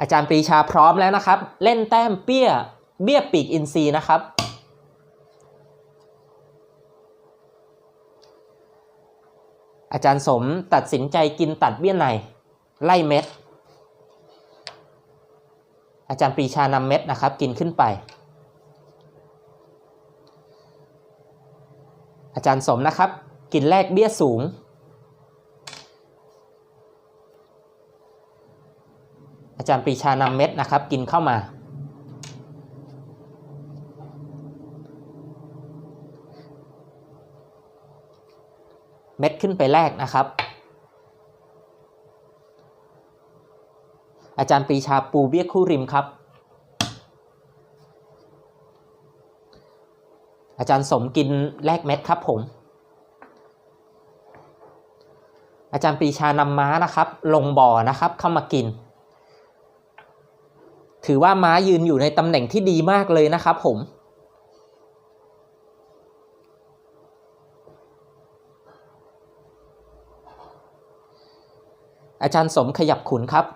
อาจารย์ปรีชาพร้อมแล้วนะครับ เล่นแต้มเปี้ย เบี้ยปีกอินทรีนะครับ อาจารย์สมตัดสินใจกินตัดเบี้ยในไล่เม็ด อาจารย์ปรีชานำเม็ดนะครับ กินขึ้นไป อาจารย์สมนะครับ กินแรกเบี้ยสูง อาจารย์ปรีชานำเม็ดนะครับ กินเข้ามา เม็ดขึ้นไปแรกนะครับ อาจารย์ปรีชาปูเบี้ยคู่ริมครับ อาจารย์สมกินแลกเม็ดครับผมอาจารย์ปรีชานำม้านะครับ ลงบ่อนะครับเข้ามากิน ถือว่าม้ายืนอยู่ในตำแหน่งที่ดีมากเลยนะครับผม อาจารย์สมขยับขุนครับ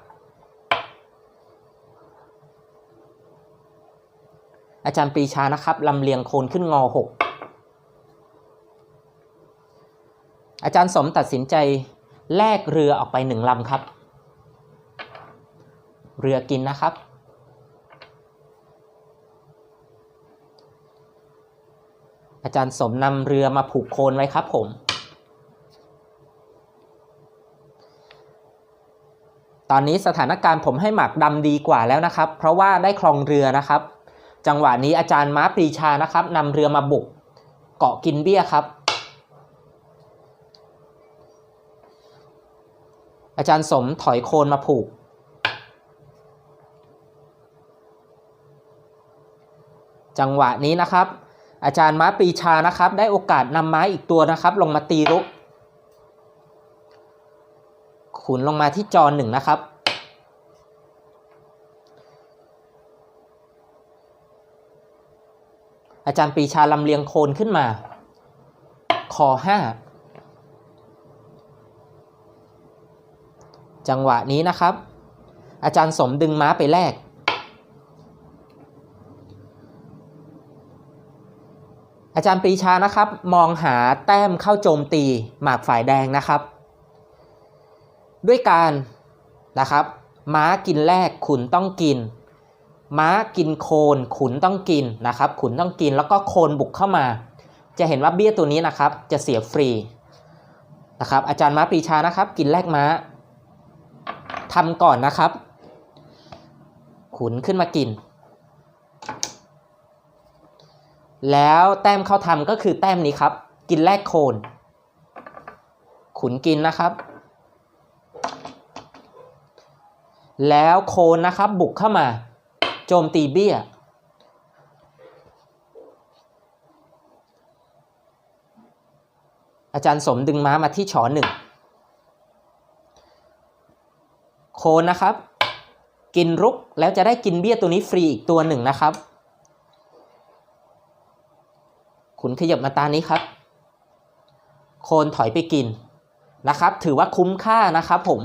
อาจารย์ปรีชานะครับลำเลียงโคนขึ้นงอหกอาจารย์สมตัดสินใจแลกเรือออกไปหนึ่งลำครับ เรือกินนะครับ อาจารย์สมนำเรือมาผูกโคนไว้ครับผม ตอนนี้สถานการณ์ผมให้หมากดำดีกว่าแล้วนะครับ เพราะว่าได้คลองเรือนะครับ จังหวะนี้อาจารย์ม้าปรีชานะครับนำเรือมาบุก เกาะกินเบี้ยครับ อาจารย์สมถอยโคนมาผูกจังหวะนี้นะครับ อาจารย์ม้าปีชานะครับ ได้โอกาสนำไม้อีกตัวนะครับ ลงมาตีรุกขุนลงมาที่จอหนึ่งนะครับ อาจารย์ปีชาลำเลียงโคนขึ้นมา คอห้าจังหวะนี้นะครับ อาจารย์สมดึงม้าไปแลก อาจารย์ปรีชานะครับ มองหาแต้มเข้าโจมตีหมากฝ่ายแดงนะครับ ด้วยการนะครับ ม้ากินแรกขุนต้องกิน ม้ากินโคนขุนต้องกินนะครับ ขุนต้องกินแล้วก็โคนบุกเข้ามา จะเห็นว่าเบี้ยตัวนี้นะครับ จะเสียฟรีนะครับ อาจารย์ม้าปรีชานะครับ กินแรกม้าทำก่อนนะครับ ขุนขึ้นมากิน แล้วแต้มเข้าทำก็คือแต้มนี้ครับ กินแรกโคน ขุนกินนะครับ แล้วโคนนะครับบุกเข้ามา โจมตีเบี้ย อาจารย์สมดึงม้ามาที่ฉอหนึ่งโคนนะครับ กินรุกแล้วจะได้กินเบี้ยตัวนี้ฟรีอีกตัวหนึ่งนะครับ ขุนขยับมาตานี้ครับ โคนถอยไปกินนะครับ ถือว่าคุ้มค่านะครับผม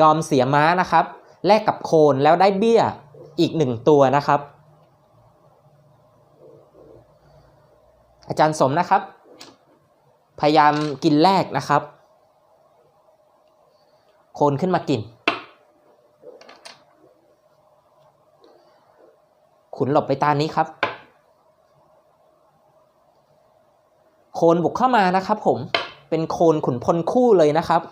ยอมเสียม้านะครับ แลกกับโคนแล้วได้เบี้ยอีกหนึ่งตัวนะครับ อาจารย์สมนะครับ พยายามกินแรกนะครับ โคนขึ้นมากิน ขุนหลบไปตานี้ครับ โคนบุกเข้ามานะครับผมเป็นโคนขุนพลคู่เลยนะครับ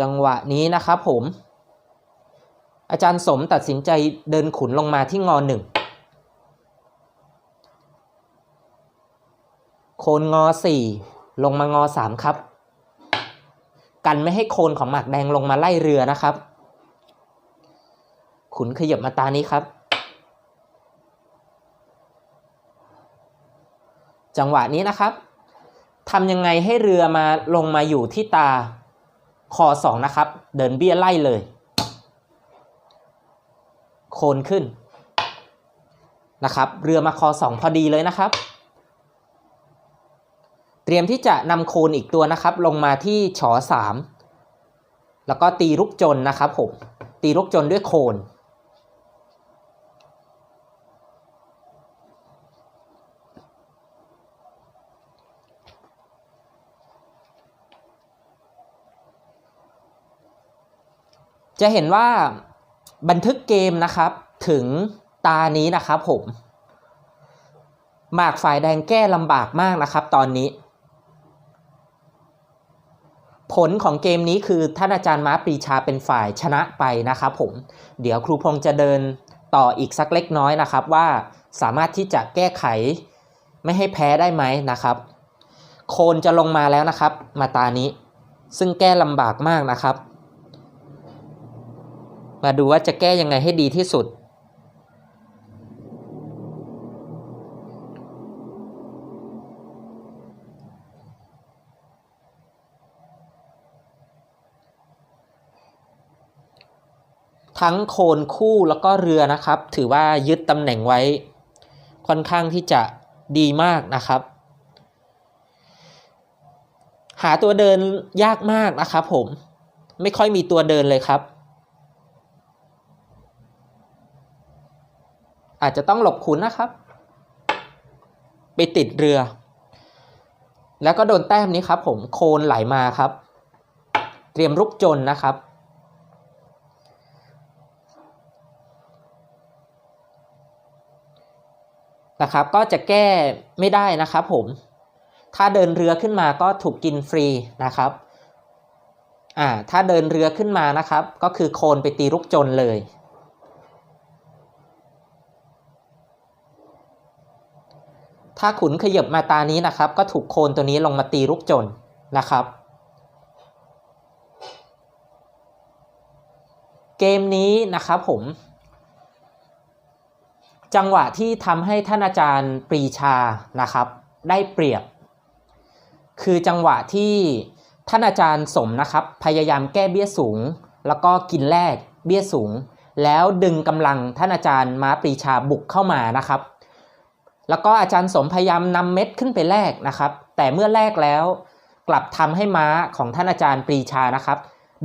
จังหวะนี้นะครับผม อาจารย์สมตัดสินใจเดินขุนลงมาที่งอหนึ่งโคนงอสี่ลงมางอสามครับ กันไม่ให้โคนของหมากแดงลงมาไล่เรือนะครับ ขุนขยับมาตานี้ครับ จังหวะนี้นะครับทำยังไงให้เรือมาลงมาอยู่ที่ตาคอสองนะครับ เดินเบี้ยไล่เลย โคนขึ้นนะครับ เรือมาคอสองพอดีเลยนะครับ เตรียมที่จะนำโคนอีกตัวนะครับ ลงมาที่ฉอสามแล้วก็ตีลูกจนนะครับผมตีลูกจนด้วยโคน จะเห็นว่าบันทึกเกมนะครับถึงตานี้นะครับผมหมากฝ่ายแดงแก้ลำบากมากนะครับตอนนี้ ผลของเกมนี้คือท่านอาจารย์ม้าปรีชาเป็นฝ่ายชนะไปนะครับผม เดี๋ยวครูพงษ์จะเดินต่ออีกสักเล็กน้อยนะครับ ว่าสามารถที่จะแก้ไขไม่ให้แพ้ได้ไหมนะครับ โคนจะลงมาแล้วนะครับ มาตานี้ ซึ่งแก้ลำบากมากนะครับ มาดูว่าจะแก้ยังไงให้ดีที่สุด ทั้งโคนคู่แล้วก็เรือนะครับ ถือว่ายึดตำแหน่งไว้ ค่อนข้างที่จะดีมากนะครับ หาตัวเดินยากมากนะครับผมไม่ค่อยมีตัวเดินเลยครับ อาจจะต้องหลบขุนนะครับ ไปติดเรือ แล้วก็โดนแต้มนี้ครับ ผมโคนไหลมาครับ เตรียมรุกจนนะครับ นะครับ ก็จะแก้ไม่ได้นะครับผมถ้าเดินเรือขึ้นมาก็ถูกกินฟรีนะครับอ่าถ้าเดินเรือขึ้นมานะครับ ก็คือโคนไปตีรุกจนเลย ถ้าขุนขยับมาตานี้นะครับ ก็ถูกโคนตัวนี้ลงมาตีรุกจนนะครับ เกมนี้นะครับผม จังหวะที่ทำให้ท่านอาจารย์ปรีชานะครับ ได้เปรียบ คือจังหวะที่ท่านอาจารย์สมนะครับ พยายามแก้เบี้ยสูง แล้วก็กินแรกเบี้ยสูง แล้วดึงกำลังท่านอาจารย์ม้าปรีชาบุกเข้ามานะครับ แล้วก็อาจารย์สมพยายามนำเม็ดขึ้นไปแลกนะครับ แต่เมื่อแลกแล้ว กลับทำให้ม้าของท่านอาจารย์ปรีชานะครับ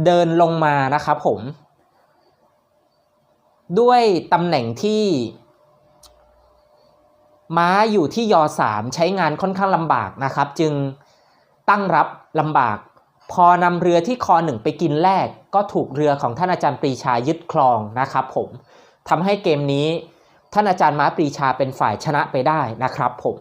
เดินลงมานะครับผม ด้วยตำแหน่งที่ ม้าอยู่ที่ยอสามใช้งานค่อนข้างลำบากนะครับ จึงตั้งรับลำบาก พอนำเรือที่คอหนึ่งไปกินแรก ก็ถูกเรือของท่านอาจารย์ปรีชายึดครองนะครับ ผมทำให้เกมนี้ ท่านอาจารย์ม้าปรีชาเป็นฝ่ายชนะไปได้นะครับผม